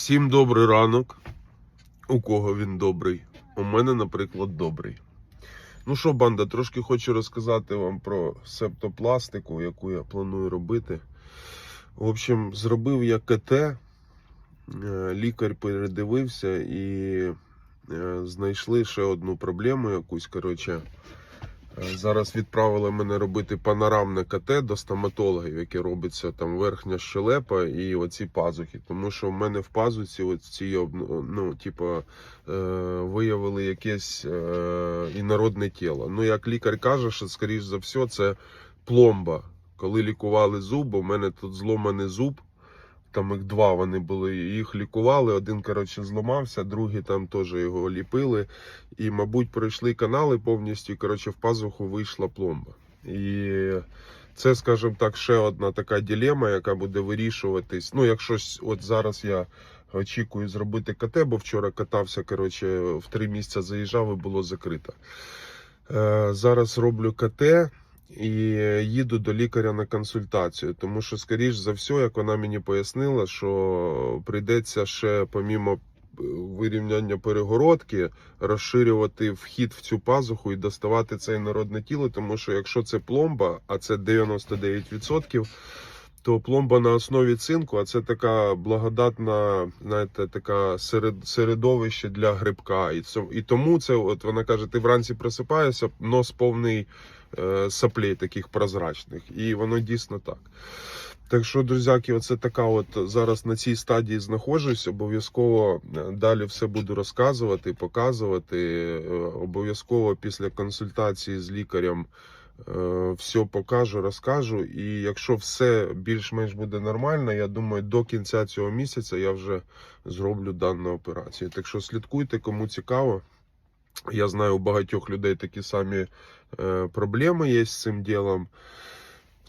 Всім добрий ранок. У кого він добрий? У мене, наприклад, добрий. Ну що, банда, трошки хочу розказати вам про септопластику, яку я планую робити. В общем, зробив я КТ, е, лікар передивився і е, знайшли ще одну проблему якусь. Коротше, Зараз відправили мене робити панорамне КТ до стоматологів, яке робиться там верхня щелепа і оці пазухи. Тому що в мене в пазуці оці, ну, типу, е, виявили якесь е, інородне тіло. Ну, як лікар каже, що скоріш за все це пломба. Коли лікували зуб, у мене тут зломаний зуб. Там їх два вони були, їх лікували. Один, коротше, зламався, другий там теж його ліпили. І, мабуть, пройшли канали повністю. Коротше, в пазуху вийшла пломба. І це, скажімо так, ще одна така ділема, яка буде вирішуватись. Ну, якщо от зараз я очікую зробити КТ, бо вчора катався, коротше, в три місця заїжджав і було закрито. Е, зараз роблю КТ. І їду до лікаря на консультацію, тому що, скоріш за все, як вона мені пояснила, що прийдеться ще помімо е, вирівняння перегородки, розширювати вхід в цю пазуху і доставати це інородне тіло, тому що якщо це пломба, а це 99%, то пломба на основі цинку, а це така благодатна, знаєте, така серед, середовище для грибка. І, це, і тому це, от вона каже, ти вранці просипаєшся, нос повний е, соплей таких прозрачних. І воно дійсно так. Так що, друзяки, оце така от зараз на цій стадії знаходжусь. Обов'язково е, далі все буду розказувати, показувати. Е, Обов'язково після консультації з лікарем все покажу, розкажу. І якщо все більш-менш буде нормально, я думаю, до кінця цього місяця я вже зроблю дану операцію. Так що слідкуйте, кому цікаво. Я знаю, у багатьох людей такі самі е, проблеми є з цим ділом.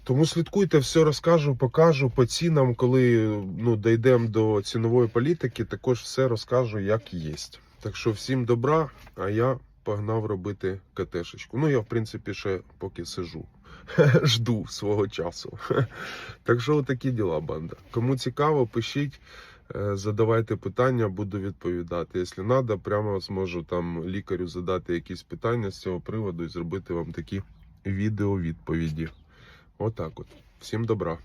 Тому слідкуйте, все розкажу, покажу по цінам, коли ну, дійдемо до цінової політики, також все розкажу, як є. Так що всім добра, а я погнав робити КТшечку. Ну, я, в принципі, ще поки сижу. Жду свого часу. Так що такі діла, банда. Кому цікаво, пишіть. Е, Задавайте питання, буду відповідати. Якщо треба, прямо зможу там лікарю задати якісь питання з цього приводу і зробити вам такі відео відповіді. Отак от. Всім добра.